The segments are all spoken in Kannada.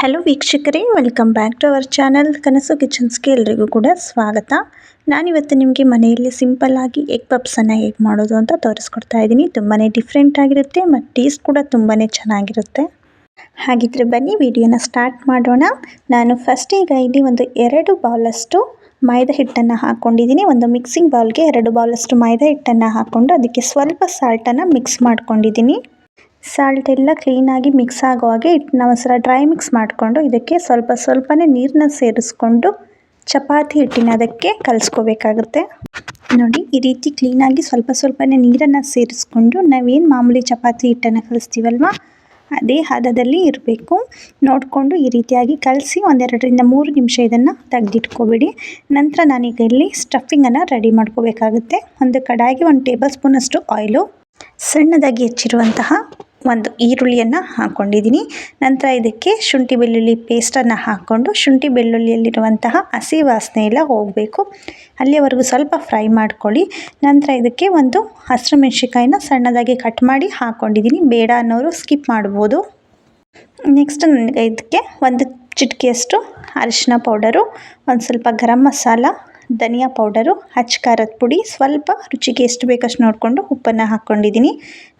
ಹಲೋ ವೀಕ್ಷಕರೇ welcome back to our channel Kanasu ಕಿಚನ್ಸ್ಗೆ ಎಲ್ರಿಗೂ ಕೂಡ ಸ್ವಾಗತ. ನಾನಿವತ್ತು ನಿಮಗೆ ಮನೆಯಲ್ಲಿ ಸಿಂಪಲ್ಲಾಗಿ ಎಗ್ ಪಪ್ಸನ್ನು ಹೇಗೆ ಮಾಡೋದು ಅಂತ ತೋರಿಸ್ಕೊಡ್ತಾ ಇದ್ದೀನಿ. ತುಂಬಾ ಡಿಫ್ರೆಂಟ್ ಆಗಿರುತ್ತೆ ಮತ್ತು ಟೇಸ್ಟ್ ಕೂಡ ತುಂಬಾ ಚೆನ್ನಾಗಿರುತ್ತೆ. ಹಾಗಿದ್ರೆ ಬನ್ನಿ, ವಿಡಿಯೋನ ಸ್ಟಾರ್ಟ್ ಮಾಡೋಣ. ನಾನು ಫಸ್ಟ್ ಈಗ ಇಲ್ಲಿ ಒಂದು ಎರಡು ಬೌಲಷ್ಟು ಮೈದಾ ಹಿಟ್ಟನ್ನು ಹಾಕ್ಕೊಂಡಿದ್ದೀನಿ ಒಂದು ಮಿಕ್ಸಿಂಗ್ ಬೌಲ್ಗೆ ಎರಡು ಬೌಲಷ್ಟು ಮೈದಾ ಹಿಟ್ಟನ್ನು ಹಾಕ್ಕೊಂಡು ಅದಕ್ಕೆ ಸ್ವಲ್ಪ ಸಾಲ್ಟನ್ನು ಮಿಕ್ಸ್ ಮಾಡ್ಕೊಂಡಿದ್ದೀನಿ. ಸಾಲ್ಟ್ ಎಲ್ಲ ಕ್ಲೀನಾಗಿ ಮಿಕ್ಸ್ ಆಗೋ ಹಾಗೆ ಹಿಟ್ಟನ್ನ ಒಂದ್ಸಲ ಡ್ರೈ ಮಿಕ್ಸ್ ಮಾಡಿಕೊಂಡು ಇದಕ್ಕೆ ಸ್ವಲ್ಪ ಸ್ವಲ್ಪನೇ ನೀರನ್ನ ಸೇರಿಸ್ಕೊಂಡು ಚಪಾತಿ ಹಿಟ್ಟಿನ ಅದಕ್ಕೆ ಕಲಿಸ್ಕೋಬೇಕಾಗುತ್ತೆ. ನೋಡಿ, ಈ ರೀತಿ ಕ್ಲೀನಾಗಿ ಸ್ವಲ್ಪ ಸ್ವಲ್ಪನೇ ನೀರನ್ನು ಸೇರಿಸ್ಕೊಂಡು ನಾವೇನು ಮಾಮೂಲಿ ಚಪಾತಿ ಹಿಟ್ಟನ್ನು ಕಲಿಸ್ತೀವಲ್ವ? ಅದೇ ಹದದಲ್ಲಿ ಇರಬೇಕು. ನೋಡಿಕೊಂಡು ಈ ರೀತಿಯಾಗಿ ಕಲಸಿ ಒಂದೆರಡರಿಂದ ಮೂರು ನಿಮಿಷ ಇದನ್ನು ತೆಗೆದಿಟ್ಕೋಬಿಡಿ. ನಂತರ ನಾನೀಗ ಇಲ್ಲಿ ಸ್ಟಫಿಂಗನ್ನು ರೆಡಿ ಮಾಡ್ಕೋಬೇಕಾಗುತ್ತೆ. ಒಂದು ಕಡಾಯಿಗೆ ಒಂದು ಟೇಬಲ್ ಸ್ಪೂನಷ್ಟು ಆಯಿಲು ಸಣ್ಣದಾಗಿ ಹೆಚ್ಚಿರುವಂತಹ ಒಂದು ಈರುಳ್ಳಿಯನ್ನು ಹಾಕ್ಕೊಂಡಿದ್ದೀನಿ ನಂತರ ಇದಕ್ಕೆ ಶುಂಠಿ ಬೆಳ್ಳುಳ್ಳಿ ಪೇಸ್ಟನ್ನು ಹಾಕ್ಕೊಂಡು ಶುಂಠಿ ಬೆಳ್ಳುಳ್ಳಿಯಲ್ಲಿರುವಂತಹ ಹಸಿ ವಾಸನೆ ಎಲ್ಲ ಹೋಗಬೇಕು. ಅಲ್ಲಿಯವರೆಗೂ ಸ್ವಲ್ಪ ಫ್ರೈ ಮಾಡ್ಕೊಳ್ಳಿ. ನಂತರ ಇದಕ್ಕೆ ಒಂದು ಹಸಿರು ಮೆಣಸಿಕಾಯಿನ ಸಣ್ಣದಾಗಿ ಕಟ್ ಮಾಡಿ ಹಾಕ್ಕೊಂಡಿದ್ದೀನಿ ಬೇಡ ಅನ್ನೋರು ಸ್ಕಿಪ್ ಮಾಡ್ಬೋದು. ನೆಕ್ಸ್ಟ್ ನನಗೆ ಇದಕ್ಕೆ ಒಂದು ಚಿಟಿಕೆಯಷ್ಟು ಅರಿಶಿನ ಪೌಡರು ಒಂದು ಸ್ವಲ್ಪ ಗರಂ ಮಸಾಲ ಧನಿಯಾ ಪೌಡರು ಹಚ್ಚ ಖಾರದ ಪುಡಿ, ಸ್ವಲ್ಪ ರುಚಿಗೆ ಎಷ್ಟು ಬೇಕಷ್ಟು ನೋಡಿಕೊಂಡು ಉಪ್ಪನ್ನು ಹಾಕ್ಕೊಂಡಿದ್ದೀನಿ.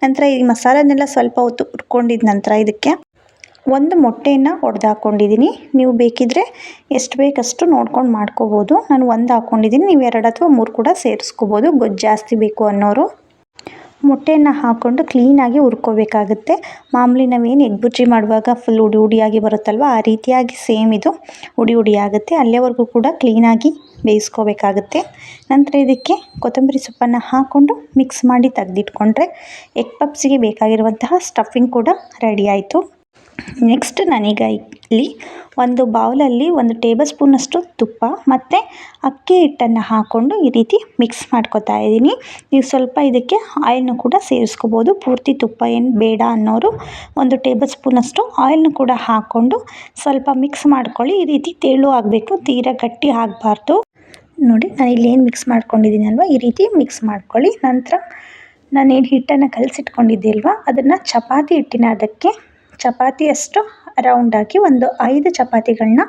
ನಂತರ ಈ ಮಸಾಲನೆಲ್ಲ ಸ್ವಲ್ಪ ಹೊತ್ತು ಹುರ್ಕೊಂಡಿದ ನಂತರ ಇದಕ್ಕೆ ಒಂದು ಮೊಟ್ಟೆಯನ್ನು ಒಡೆದು ಹಾಕ್ಕೊಂಡಿದ್ದೀನಿ ನೀವು ಬೇಕಿದ್ದರೆ ಎಷ್ಟು ಬೇಕಷ್ಟು ನೋಡ್ಕೊಂಡು ಮಾಡ್ಕೋಬೋದು. ನಾನು ಒಂದು ಹಾಕ್ಕೊಂಡಿದ್ದೀನಿ. ನೀವು ಎರಡು ಅಥವಾ ಮೂರು ಕೂಡ ಸೇರಿಸ್ಕೋಬೋದು. ಗೊಜ್ಜು ಜಾಸ್ತಿ ಬೇಕು ಅನ್ನೋರು. ಮೊಟ್ಟೆಯನ್ನು ಹಾಕ್ಕೊಂಡು ಕ್ಲೀನಾಗಿ ಹುರ್ಕೋಬೇಕಾಗುತ್ತೆ. ಮಾಮೂಲಿ ನಾವೇನು ಎಗ್ ಬುಜ್ಜಿ ಮಾಡುವಾಗ ಫುಲ್ ಉಡಿ ಉಡಿಯಾಗಿ ಬರುತ್ತಲ್ವ, ಆ ರೀತಿಯಾಗಿ ಸೇಮ್ ಇದು ಉಡಿ ಉಡಿ ಆಗುತ್ತೆ ಅಲ್ಲಿಯವರೆಗೂ ಕೂಡ ಕ್ಲೀನಾಗಿ ಬೇಯಿಸ್ಕೋಬೇಕಾಗುತ್ತೆ. ನಂತರ ಇದಕ್ಕೆ ಕೊತ್ತಂಬರಿ ಸೊಪ್ಪನ್ನು ಹಾಕ್ಕೊಂಡು ಮಿಕ್ಸ್ ಮಾಡಿ ತೆಗೆದಿಟ್ಕೊಂಡ್ರೆ ಎಗ್ ಪಪ್ಸಿಗೆ ಬೇಕಾಗಿರುವಂತಹ ಸ್ಟಫಿಂಗ್ ಕೂಡ ರೆಡಿ ಆಯಿತು. ನೆಕ್ಸ್ಟ್ ನಾನೀಗ ಇಲ್ಲಿ ಒಂದು ಬೌಲಲ್ಲಿ ಒಂದು ಟೇಬಲ್ ಸ್ಪೂನಷ್ಟು ತುಪ್ಪ ಮತ್ತು ಅಕ್ಕಿ ಹಿಟ್ಟನ್ನು ಹಾಕ್ಕೊಂಡು ಈ ರೀತಿ ಮಿಕ್ಸ್ ಮಾಡ್ಕೊತಾ ಇದ್ದೀನಿ. ನೀವು ಸ್ವಲ್ಪ ಇದಕ್ಕೆ ಆಯಿಲ್ನು ಕೂಡ ಸೇರಿಸ್ಕೋಬೋದು. ಪೂರ್ತಿ ತುಪ್ಪ ಏನು ಬೇಡ ಅನ್ನೋರು ಒಂದು ಟೇಬಲ್ ಸ್ಪೂನಷ್ಟು ಆಯಿಲ್ನು ಕೂಡ ಹಾಕ್ಕೊಂಡು ಸ್ವಲ್ಪ ಮಿಕ್ಸ್ ಮಾಡ್ಕೊಳ್ಳಿ. ಈ ರೀತಿ ತೆಳು ಆಗಬೇಕು, ತೀರಾ ಗಟ್ಟಿ ಆಗಬಾರ್ದು. ನೋಡಿ, ನಾನು ಇಲ್ಲಿ ಏನು ಮಿಕ್ಸ್ ಮಾಡ್ಕೊಂಡಿದ್ದೀನಿ ಅಲ್ವಾ? ಈ ರೀತಿ ಮಿಕ್ಸ್ ಮಾಡ್ಕೊಳ್ಳಿ. ನಂತರ ನಾನೇನು ಹಿಟ್ಟನ್ನು ಕಲಸಿಟ್ಕೊಂಡಿದ್ದೆ ಅಲ್ವಾ? ಅದನ್ನು ಚಪಾತಿ ಹಿಟ್ಟಿನ ಅದಕ್ಕೆ ಚಪಾತಿಯಷ್ಟು ರೌಂಡಾಗಿ ಒಂದು ಐದು ಚಪಾತಿಗಳನ್ನ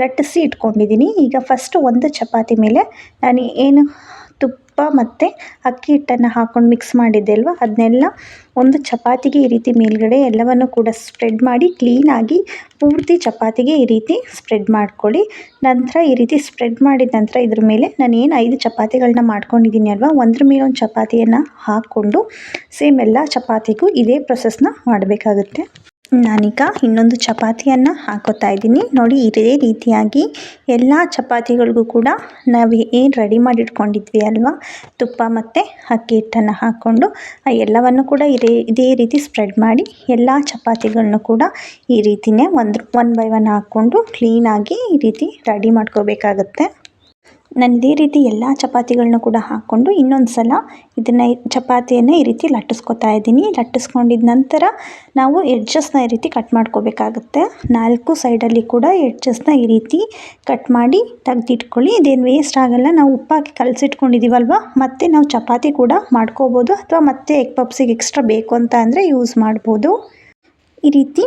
ಲಟ್ಟಿಸಿ ಇಟ್ಕೊಂಡಿದ್ದೀನಿ ಈಗ ಫಸ್ಟು ಒಂದು ಚಪಾತಿ ಮೇಲೆ ನಾನು ಏನು ತುಪ್ಪ ಮತ್ತು ಅಕ್ಕಿ ಹಿಟ್ಟನ್ನು ಹಾಕ್ಕೊಂಡು ಮಿಕ್ಸ್ ಮಾಡಿದ್ದೆ ಅಲ್ವ? ಅದನ್ನೆಲ್ಲ ಒಂದು ಚಪಾತಿಗೆ ಈ ರೀತಿ ಮೇಲ್ಗಡೆ ಎಲ್ಲವನ್ನು ಕೂಡ ಸ್ಪ್ರೆಡ್ ಮಾಡಿ ಕ್ಲೀನಾಗಿ ಪೂರ್ತಿ ಚಪಾತಿಗೆ ಈ ರೀತಿ ಸ್ಪ್ರೆಡ್ ಮಾಡ್ಕೊಳ್ಳಿ. ನಂತರ ಈ ರೀತಿ ಸ್ಪ್ರೆಡ್ ಮಾಡಿದ ನಂತರ ಇದ್ರ ಮೇಲೆ ನಾನು ಏನು ಐದು ಚಪಾತಿಗಳನ್ನ ಮಾಡ್ಕೊಂಡಿದ್ದೀನಿ ಅಲ್ವಾ? ಒಂದ್ರ ಮೇಲೆ ಒಂದು ಚಪಾತಿಯನ್ನು ಹಾಕ್ಕೊಂಡು ಸೇಮ್ ಎಲ್ಲ ಚಪಾತಿಗೂ ಇದೇ ಪ್ರೊಸೆಸ್ನ ಮಾಡಬೇಕಾಗುತ್ತೆ. ನಾನೀಗ ಇನ್ನೊಂದು ಚಪಾತಿಯನ್ನು ಹಾಕೋತಾ ಇದ್ದೀನಿ. ನೋಡಿ, ಇದೇ ರೀತಿಯಾಗಿ ಎಲ್ಲ ಚಪಾತಿಗಳಿಗೂ ಕೂಡ ನಾವು ಏನು ರೆಡಿ ಮಾಡಿ ಇಟ್ಕೊಂಡಿದ್ವಿ ಅಲ್ವಾ? ತುಪ್ಪ ಮತ್ತು ಅಕ್ಕಿ ಹಿಟ್ಟನ್ನು ಹಾಕ್ಕೊಂಡು ಆ ಎಲ್ಲವನ್ನು ಕೂಡ ಇದೇ ಇದೇ ರೀತಿ ಸ್ಪ್ರೆಡ್ ಮಾಡಿ ಎಲ್ಲ ಚಪಾತಿಗಳನ್ನು ಕೂಡ ಈ ರೀತಿಯೇ ಒಂದು ಒನ್ ಬೈ ಒನ್ ಹಾಕ್ಕೊಂಡು ಕ್ಲೀನಾಗಿ ಈ ರೀತಿ ರೆಡಿ ಮಾಡ್ಕೋಬೇಕಾಗತ್ತೆ. ನಾನು ಇದೇ ರೀತಿ ಎಲ್ಲ ಚಪಾತಿಗಳನ್ನ ಕೂಡ ಹಾಕ್ಕೊಂಡು ಇನ್ನೊಂದು ಸಲ ಇದನ್ನು ಚಪಾತಿಯನ್ನು ಈ ರೀತಿ ಲಟ್ಟಿಸ್ಕೊತಾ ಇದ್ದೀನಿ. ಲಟ್ಟಿಸ್ಕೊಂಡಿದ ನಂತರ ನಾವು ಎಡ್ಜಸ್ನ ಈ ರೀತಿ ಕಟ್ ಮಾಡ್ಕೋಬೇಕಾಗುತ್ತೆ. ನಾಲ್ಕು ಸೈಡಲ್ಲಿ ಕೂಡ ಎಡ್ಜಸ್ನ ಈ ರೀತಿ ಕಟ್ ಮಾಡಿ ತೆಗ್ದಿಟ್ಕೊಳ್ಳಿ. ಇದೇನು ವೇಸ್ಟ್ ಆಗಲ್ಲ. ನಾವು ಉಪ್ಪಾಕಿ ಕಲಸಿಟ್ಕೊಂಡಿದ್ದೀವಲ್ವ ಮತ್ತು ನಾವು ಚಪಾತಿ ಕೂಡ ಮಾಡ್ಕೋಬೋದು. ಅಥವಾ ಮತ್ತೆ ಎಗ್ ಪಪ್ಸಿಗೆ ಎಕ್ಸ್ಟ್ರಾ ಬೇಕು ಅಂತ ಅಂದರೆ ಯೂಸ್ ಮಾಡ್ಬೋದು. ಈ ರೀತಿ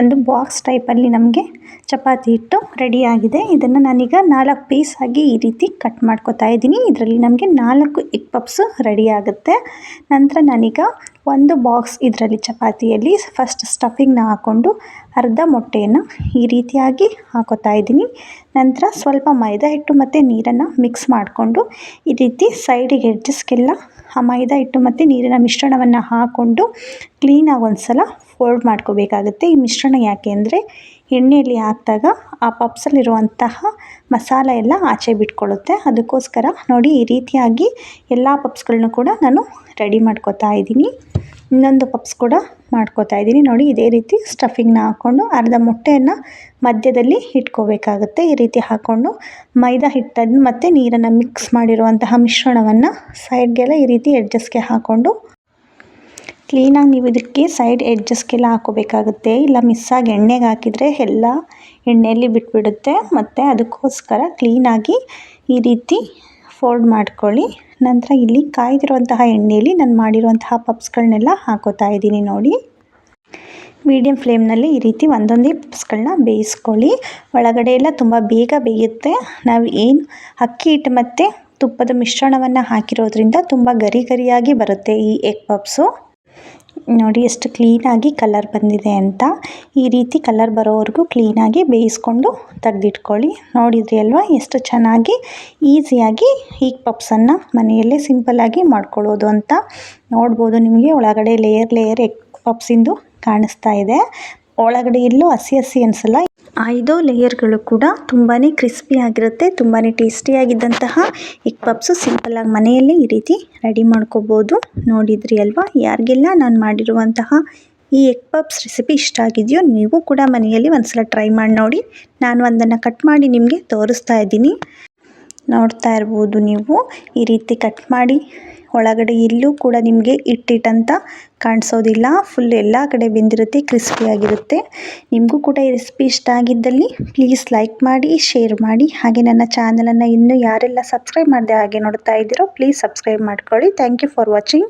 ಒಂದು ಬಾಕ್ಸ್ ಟೈಪಲ್ಲಿ ನಮಗೆ ಚಪಾತಿ ಹಿಟ್ಟು ರೆಡಿಯಾಗಿದೆ ಇದನ್ನು ನಾನೀಗ ನಾಲ್ಕು ಪೀಸ್ ಆಗಿ ಈ ರೀತಿ ಕಟ್ ಮಾಡ್ಕೊತಾ ಇದ್ದೀನಿ. ಇದರಲ್ಲಿ ನಮಗೆ ನಾಲ್ಕು ಎಗ್ ಪಪ್ಸು ರೆಡಿ ಆಗುತ್ತೆ. ನಂತರ ನಾನೀಗ ಒಂದು ಬಾಕ್ಸ್ ಇದರಲ್ಲಿ ಚಪಾತಿಯಲ್ಲಿ ಫಸ್ಟ್ ಸ್ಟಫಿಂಗ್ನ ಹಾಕ್ಕೊಂಡು ಅರ್ಧ ಮೊಟ್ಟೆಯನ್ನು ಈ ರೀತಿಯಾಗಿ ಹಾಕೋತಾ ಇದ್ದೀನಿ. ನಂತರ ಸ್ವಲ್ಪ ಮೈದಾ ಹಿಟ್ಟು ಮತ್ತು ನೀರನ್ನು ಮಿಕ್ಸ್ ಮಾಡಿಕೊಂಡು ಈ ರೀತಿ ಸೈಡಿಗೆ ಎಡ್ಜಸ್ಗೆಲ್ಲ ಆ ಮೈದಾ ಹಿಟ್ಟು ಮತ್ತು ನೀರಿನ ಮಿಶ್ರಣವನ್ನು ಹಾಕ್ಕೊಂಡು ಕ್ಲೀನಾಗಿ ಒಂದು ಸಲ ಫೋಲ್ಡ್ ಮಾಡ್ಕೋಬೇಕಾಗುತ್ತೆ. ಈ ಮಿಶ್ರಣ ಯಾಕೆ ಅಂದರೆ ಎಣ್ಣೆಯಲ್ಲಿ ಹಾಕಿದಾಗ ಆ ಪಪ್ಸಲ್ಲಿರುವಂತಹ ಮಸಾಲೆ ಎಲ್ಲ ಆಚೆ ಬಿಟ್ಕೊಳ್ಳುತ್ತೆ. ಅದಕ್ಕೋಸ್ಕರ ನೋಡಿ ಈ ರೀತಿಯಾಗಿ ಎಲ್ಲ ಪಪ್ಸ್ಗಳನ್ನು ಕೂಡ ನಾನು ರೆಡಿ ಮಾಡ್ಕೋತಾ ಇದ್ದೀನಿ. ಇನ್ನೊಂದು ಪಪ್ಸ್ ಕೂಡ ಮಾಡ್ಕೋತಾ ಇದ್ದೀನಿ. ನೋಡಿ ಇದೇ ರೀತಿ ಸ್ಟಫಿಂಗ್ನ ಹಾಕ್ಕೊಂಡು ಅರ್ಧ ಮೊಟ್ಟೆಯನ್ನು ಮಧ್ಯದಲ್ಲಿ ಇಟ್ಕೋಬೇಕಾಗುತ್ತೆ. ಈ ರೀತಿ ಹಾಕ್ಕೊಂಡು ಮೈದಾ ಹಿಟ್ಟನ್ನು ಮತ್ತು ನೀರನ್ನು ಮಿಕ್ಸ್ ಮಾಡಿರುವಂತಹ ಮಿಶ್ರಣವನ್ನು ಸೈಡ್ಗೆಲ್ಲ ಈ ರೀತಿ ಎಡ್ಜಸ್ಟ್ಗೆ ಹಾಕ್ಕೊಂಡು ಕ್ಲೀನಾಗಿ ನೀವು ಇದಕ್ಕೆ ಸೈಡ್ ಎಡ್ಜಸ್ಗೆಲ್ಲ ಹಾಕೋಬೇಕಾಗುತ್ತೆ. ಇಲ್ಲ ಮಿಸ್ಸಾಗಿ ಎಣ್ಣೆಗೆ ಹಾಕಿದರೆ ಎಲ್ಲ ಎಣ್ಣೆಯಲ್ಲಿ ಬಿಟ್ಬಿಡುತ್ತೆ. ಮತ್ತು ಅದಕ್ಕೋಸ್ಕರ ಕ್ಲೀನಾಗಿ ಈ ರೀತಿ ಫೋಲ್ಡ್ ಮಾಡ್ಕೊಳ್ಳಿ. ನಂತರ ಇಲ್ಲಿ ಕಾಯ್ದಿರುವಂತಹ ಎಣ್ಣೆಯಲ್ಲಿ ನಾನು ಮಾಡಿರುವಂತಹ ಪಪ್ಸ್ಗಳನ್ನೆಲ್ಲ ಹಾಕೋತಾ ಇದ್ದೀನಿ ನೋಡಿ. ಮೀಡಿಯಮ್ ಫ್ಲೇಮ್ನಲ್ಲಿ ಈ ರೀತಿ ಒಂದೊಂದೇ ಪಪ್ಸ್ಗಳನ್ನ ಬೇಯಿಸ್ಕೊಳ್ಳಿ. ಒಳಗಡೆ ಎಲ್ಲ ತುಂಬ ಬೇಗ ಬೇಯುತ್ತೆ. ನಾವು ಏನು ಅಕ್ಕಿ ಹಿಟ್ಟು ಮತ್ತು ತುಪ್ಪದ ಮಿಶ್ರಣವನ್ನು ಹಾಕಿರೋದ್ರಿಂದ ತುಂಬ ಗರಿ ಗರಿಯಾಗಿ ಬರುತ್ತೆ ಈ ಎಗ್ ಪಪ್ಸು. ನೋಡಿ ಎಷ್ಟು ಕ್ಲೀನಾಗಿ ಕಲರ್ ಬಂದಿದೆ ಅಂತ. ಈ ರೀತಿ ಕಲರ್ ಬರೋವರೆಗೂ ಕ್ಲೀನಾಗಿ ಬೇಯಿಸ್ಕೊಂಡು ತೆಗೆದಿಟ್ಕೊಳ್ಳಿ. ನೋಡಿದ್ರಿ ಅಲ್ವಾ? ಎಷ್ಟು ಚೆನ್ನಾಗಿ, ಈಸಿಯಾಗಿ ಈ ಪಪ್ಸನ್ನು ಮನೆಯಲ್ಲೇ ಸಿಂಪಲ್ಲಾಗಿ ಮಾಡ್ಕೊಳ್ಳೋದು ಅಂತ. ನೋಡ್ಬೋದು ನಿಮಗೆ ಒಳಗಡೆ ಲೇಯರ್ ಲೇಯರ್ ಎಗ್ ಪಪ್ಸಿಂದು ಕಾಣಿಸ್ತಾ ಇದೆ. ಒಳಗಡೆ ಇಲ್ಲೂ ಹಸಿ ಹಸಿ ಅನಿಸಲ್ಲ ಐದು ಲೇಯರ್ಗಳು ಕೂಡ ತುಂಬಾ ಕ್ರಿಸ್ಪಿ ಆಗಿರುತ್ತೆ ತುಂಬಾ ಟೇಸ್ಟಿಯಾಗಿದ್ದಂತಹ ಎಗ್ ಪಪ್ಸು ಸಿಂಪಲ್ಲಾಗಿ ಮನೆಯಲ್ಲೇ ಈ ರೀತಿ ರೆಡಿ ಮಾಡ್ಕೋಬೋದು. ನೋಡಿದ್ರಿ ಅಲ್ವಾ? ಯಾರಿಗೆಲ್ಲ ನಾನು ಮಾಡಿರುವಂತಹ ಈ ಎಗ್ ಪಪ್ಸ್ ರೆಸಿಪಿ ಇಷ್ಟ ಆಗಿದೆಯೋ ನೀವು ಕೂಡ ಮನೆಯಲ್ಲಿ ಒಂದ್ಸಲ ಟ್ರೈ ಮಾಡಿ ನೋಡಿ. ನಾನು ಒಂದನ್ನು ಕಟ್ ಮಾಡಿ ನಿಮಗೆ ತೋರಿಸ್ತಾ ಇದ್ದೀನಿ. ನೋಡ್ತಾ ಇರ್ಬೋದು ನೀವು ಈ ರೀತಿ ಕಟ್ ಮಾಡಿ ಒಳಗಡೆ ಎಲ್ಲೂ ಕೂಡ ನಿಮಗೆ ಇಟ್ಟಿಟ್ಟಂತ ಕಾಣಿಸೋದಿಲ್ಲ. ಫುಲ್ ಎಲ್ಲ ಕಡೆ ಬೆಂದಿರುತ್ತೆ ಕ್ರಿಸ್ಪಿಯಾಗಿರುತ್ತೆ ನಿಮಗೂ ಕೂಡ ಈ ರೆಸಿಪಿ ಇಷ್ಟ ಆಗಿದ್ದಲ್ಲಿ ಪ್ಲೀಸ್ ಲೈಕ್ ಮಾಡಿ ಶೇರ್ ಮಾಡಿ. ಹಾಗೆ ನನ್ನ ಚಾನಲನ್ನು ಇನ್ನೂ ಯಾರೆಲ್ಲ ಸಬ್ಸ್ಕ್ರೈಬ್ ಮಾಡದೆ ಹಾಗೆ ನೋಡ್ತಾ ಇದ್ದೀರೋ ಪ್ಲೀಸ್ ಸಬ್ಸ್ಕ್ರೈಬ್ ಮಾಡ್ಕೊಳ್ಳಿ. Thank you for watching